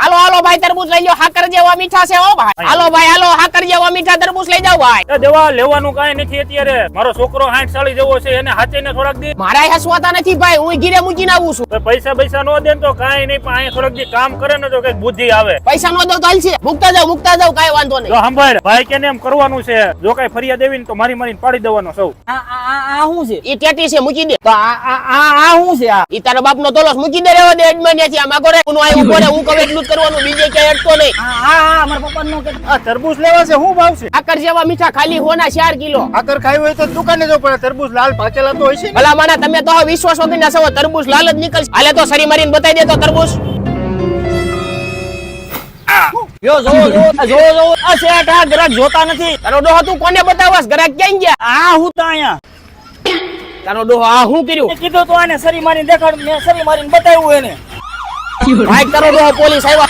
હાલો હાલો ભાઈ તરબૂચ લઈ લો હાકર જેવા મીઠા છે ઓ ભાઈ. હાલો ભાઈ હાલો હાકર જેવા મીઠા તરબૂચ લઈ જાવ ભાઈ. એ દેવા લેવાનું કાંઈ નથી અત્યારે. મારો છોકરો હાઠ સાળી જેવો છે એને હાચીને થોડાક દી મારા હસવાતા નથી ભાઈ હું ગીરે મૂકીને આવું છું. પૈસા પૈસા નો દે તો કાંઈ નહીં પણ અહીંયા થોડાક દી કામ કરે ને તો કંઈક બુદ્ધિ આવે. પૈસા નો દો તો હાલશે. મુકતા જાવ મુકતા જાવ કાંઈ વાંધો નહીં. જો સાંભળ ભાઈ કેને એમ કરવાનું છે? જો કઈ ફરિયાદ એવી ને તો મારી મારીને પાડી દેવાનો સૌ. આ આ આ શું છે? એ ટેટી છે મૂકી દે. તો આ આ આ આ શું છે આ? ઈ તારા બાપનો તોલસ મૂકી દે રેવા દે એડમેન ત્યાંથી આમાં કરે હું ઊભો રે હું કહું એટલું કરવાનું બીજે ક્યાંય અટકો નહીં. હા હા આ પપ્પા નો આ તરબૂચ લેવા છે શું ભાવ છે? આકર જેવા મીઠા ખાલી હોના ચાર કિલો. આકર ખાઈ હોય તો દુકાને જો પડે તરબૂચ લાલ પાકેલા તો હોય છે ભલા માના તમે તો વિશ્વાસ વગર ના સવો તરબૂચ લાલ જ નીકળશે. હાલે તો સરી મારીને બતાવી દે તો તરબૂચ. જો જો જો જો જો આ શેઠ આ ગ્રાહક જોતા નથી. તારો ડોહો તું કોને બતાવસ ગ્રાહક ક્યાં ગયા? આ હું તો અહીંયા. તારો ડોહો આ હું કર્યું? કીધું તો આને સરી મારીને દેખાડ મેં સરી મારીને બતાવ્યું એને. ભાઈ ડોહો પોલીસ આવ્યા